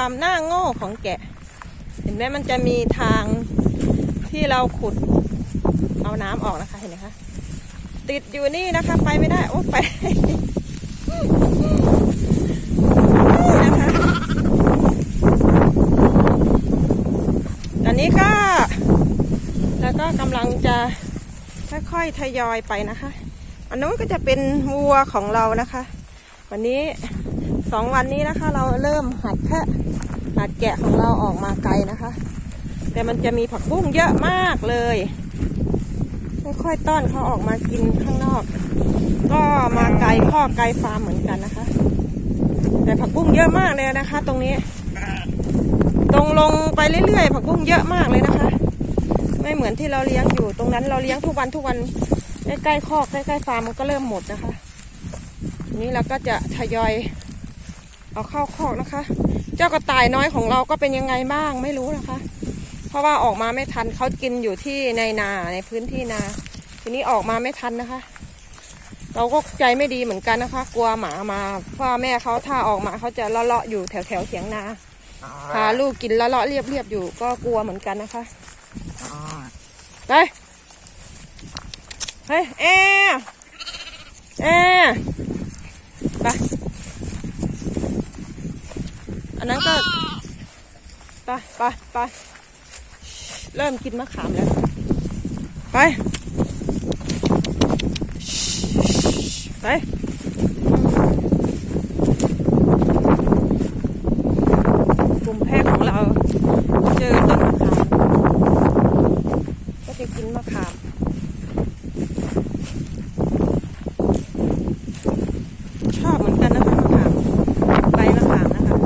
ความน่าโง่ของแกะ เห็นไหมมันจะมีทางที่เราขุดเอาน้ำออกนะคะเห็นไหมคะ ติดอยู่นี่นะคะ ไปไม่ได้ โอ้ไปนะคะตอนนี้ก็ แล้วก็กำลังจะค่อยๆทยอยไปนะคะ อันนู้นก็จะเป็นวัวของเรานะคะ วันนี้สองวันนี้นะคะ เราเริ่มหัดแพะ หัดแกะของเราออกมาไกลนะคะ แต่มันจะมีผักบุ้งเยอะมากเลยค่อยๆต้อนเขาออกมากินข้างนอก ก็มาไกลข้อไกลฟาร์มเหมือนกันนะคะ แต่ผักบุ้งเยอะมากเลยนะคะ ตรงนี้ ตรงลงไปเรื่อยๆผักบุ้งเยอะมากเลยนะคะ ไม่เหมือนที่เราเลี้ยงอยู่ ตรงนั้นเราเลี้ยงทุกวันทุกวันใกล้ๆคอกใกล้ๆฟาร์มมันก็เริ่มหมดนะคะ นี้เราก็จะทยอย เอาเข้าคอกนะคะ เจ้ากระต่ายน้อยของเราก็เป็นยังไงบ้างไม่รู้นะคะ เพราะว่าออกมาไม่ทันเขากินอยู่ที่ในนาในพื้นที่นา ทีนี้ออกมาไม่ทันนะคะ เราก็ใจไม่ดีเหมือนกันนะคะ กลัวหมามาพ่อแม่เขาถ้าออกมาเขาจะเลาะๆอยู่แถวแถวๆเถียงนาพาลูกกินเลาะๆเรียบๆอยู่ก็กลัวเหมือนกันนะคะไปเฮ้ยแอร์แอร์ไปอั นนั้นก็ไปไปไปเริ่มกินมะขามแล้ว ไป ไปกลุ่มแพะของเรา เจอต้นมะขาม ก็จะกินมะขาม ชอบเหมือนกันนะคะมะขามใบมะขามนะคะ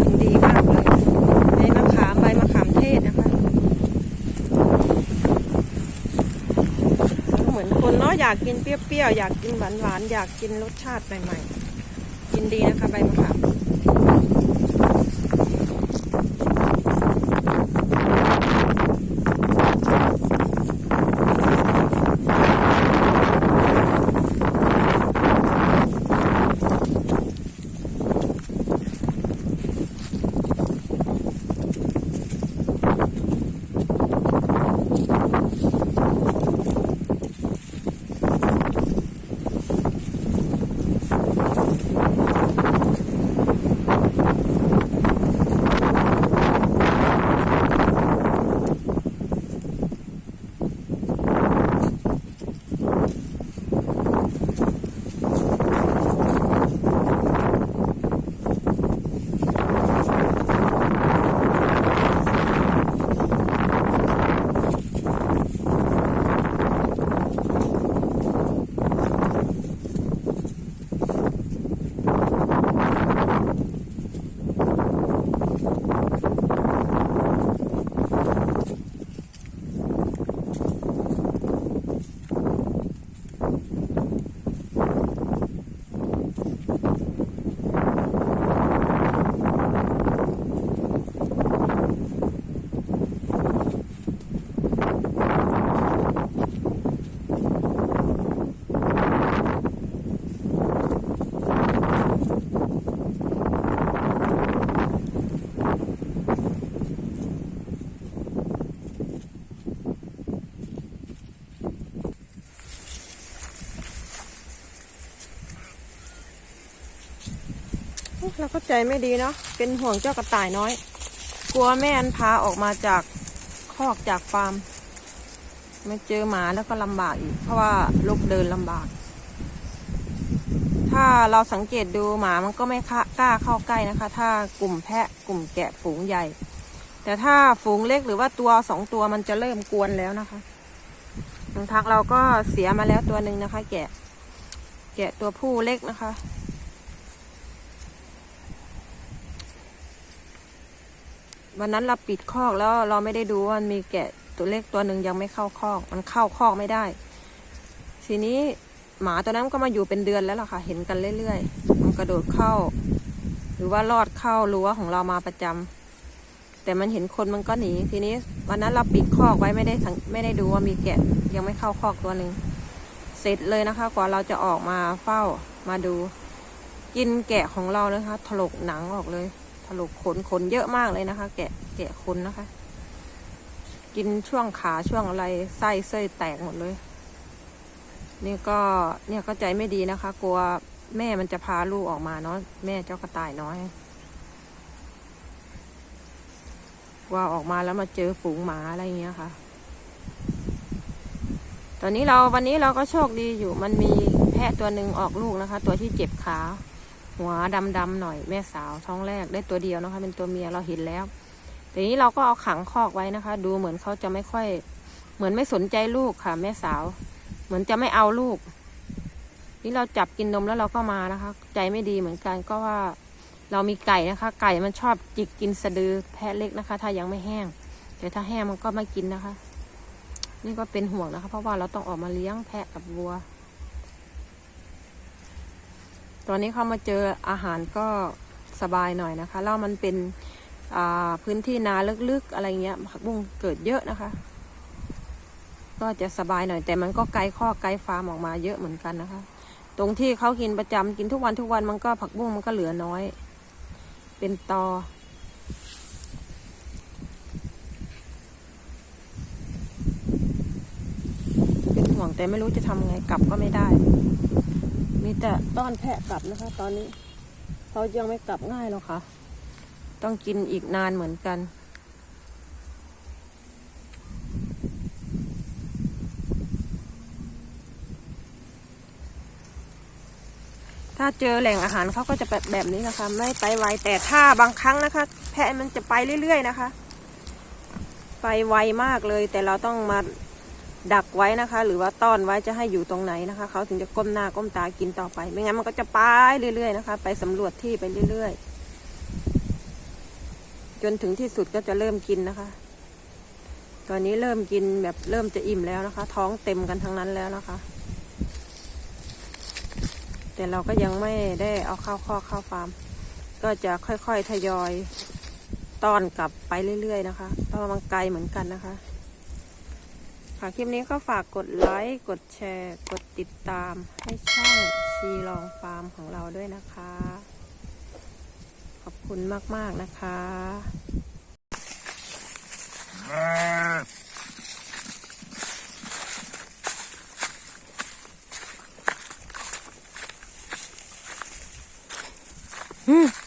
มันดีมากเลยใบมะขามใบมะขามเทศนะคะเหมื อยากกินเปรี้ยวๆ อยากกินหวานๆ อยากกินรสชาติใหม่ๆ กินดีนะคะใบมะขาม เราก็ใจไม่ดีเนาะเป็นห่วงเจ้ากระต่ายน้อย กลัวแม่อันพาออกมาจากคอกจากฟาร์มไม่เจอหมาแล้วก็ลำบากอีก เพราะว่าลูกเดินลำบาก ถ้าเราสังเกตดูหมามันก็ไม่กล้าเข้าใกล้นะคะ ถ้ากลุ่มแพะกลุ่มแกะฝูงใหญ่ แต่ถ้าฝูงเล็กหรือว่าตัวสองตัวมันจะเริ่มกวนแล้วนะคะบางทักเราก็เสียมาแล้วตัวหนึ่งนะคะ แกะ แกะตัวผู้เล็กนะคะ วันนั้นเราปิดคอกแล้วเราไม่ได้ดูว่ามีแกะตัวเล็กตัวหนึ่งยังไม่เข้าคอก มันเข้าคอกไม่ได้ ทีนี้หมาตัวนั้นก็มาอยู่เป็นเดือนแล้วล่ะค่ะ เห็นกันเรื่อยๆ มันกระโดดเข้า หรือว่าลอดเข้ารั้วของเรามาประจำแต่มันเห็นคนมันก็หนี ทีนี้วันนั้นเราปิดคอกไว้ไม่ได้ไม่ได้ดูว่ามีแกะยังไม่เข้าคอกตัวหนึ่งเสร็จเลยนะคะ กว่าเราจะออกมาเฝ้ามาดู กินแกะของเรานะคะถลกหนังออกเลย ถลกขนขนเยอะมากเลยนะคะ แกะแกะขนนะคะ กินช่วงขาช่วงอะไรไส้เส้ยแตกหมดเลย นี่ก็เนี่ยก็ใจไม่ดีนะคะ กลัวแม่มันจะพาลูกออกมาเนาะแม่เจ้ากระต่ายน้อยว่าออกมาแล้วมาเจอฝูงหมาอะไรเงี้ยค่ะ ตอนนี้เราวันนี้เราก็โชคดีอยู่มันมีแพะตัวหนึ่งออกลูกนะคะ ตัวที่เจ็บขา หัวดำๆหน่อยแม่สาวท้องแรกได้ตัวเดียวนะคะ เป็นตัวเมียเราเห็นแล้วแต่นี้เราก็เอาขังคอกไว้นะคะ ดูเหมือนเขาจะไม่ค่อย เหมือนไม่สนใจลูกค่ะ แม่สาว เหมือนจะไม่เอาลูก นี่เราจับกินนมแล้วเราก็มานะคะ ใจไม่ดีเหมือนกันก็ว่า เรามีไก่นะคะ ไก่มันชอบจิกกินสะดือแพะเล็กนะคะ ถ้ายังไม่แห้ง แต่ถ้าแห้งมันก็ไม่กินนะคะ นี่ก็เป็นห่วงนะคะ เพราะว่าเราต้องออกมาเลี้ยงแพะกับวัว ตอนนี้เขามาเจออาหารก็สบายหน่อยนะคะ แล้วมันเป็นพื้นที่นาลึกๆอะไรเงี้ยผักบุ้งเกิดเยอะนะคะ ก็จะสบายหน่อย แต่มันก็ไกลข้อไกลฟาร์มออกมาเยอะเหมือนกันนะคะ ตรงที่เขากินประจำกินทุกวันทุกวันมันก็ผักบุ้งมันก็เหลือน้อย เป็นตอเป็นห่วงแต่ไม่รู้จะทำไงกลับก็ไม่ได้ มีแต่ต้อนแพะกลับนะคะ ตอนนี้เขายังไม่กลับง่ายหรอกค่ะ ต้องกินอีกนานเหมือนกัน ถ้าเจอแหล่งอาหารเขาก็จะแบบแบบนี้นะคะ ไม่ไปไวแต่ถ้าบางครั้งนะคะ แพะมันจะไปเรื่อยๆนะคะ ไปไวมากเลยแต่เราต้องมา ดักไว้นะคะ หรือว่าต้อนไว้จะให้อยู่ตรงไหนนะคะเขาถึงจะก้มหน้าก้มตากินต่อไป ไม่งั้นมันก็จะไปเรื่อยๆนะคะ ไปสำรวจที่ไปเรื่อยๆ จนถึงที่สุดก็จะเริ่มกินนะคะ ตอนนี้เริ่มกินแบบเริ่มจะอิ่มแล้วนะคะ ท้องเต็มกันทั้งนั้นแล้วนะคะ แต่เราก็ยังไม่ได้เอาเข้าข้อกเข้าฟาร์ม ก็จะค่อยๆทยอยต้อนกลับไปเรื่อยๆนะคะเพราะมันไกลเหมือนกันนะคะ ค่ะ คลิปนี้ก็ฝากกดไลค์ กดแชร์ กดติดตาม ให้ช่องชีลองฟาร์มของเราด้วยนะคะ ขอบคุณมาก ๆ นะคะอืม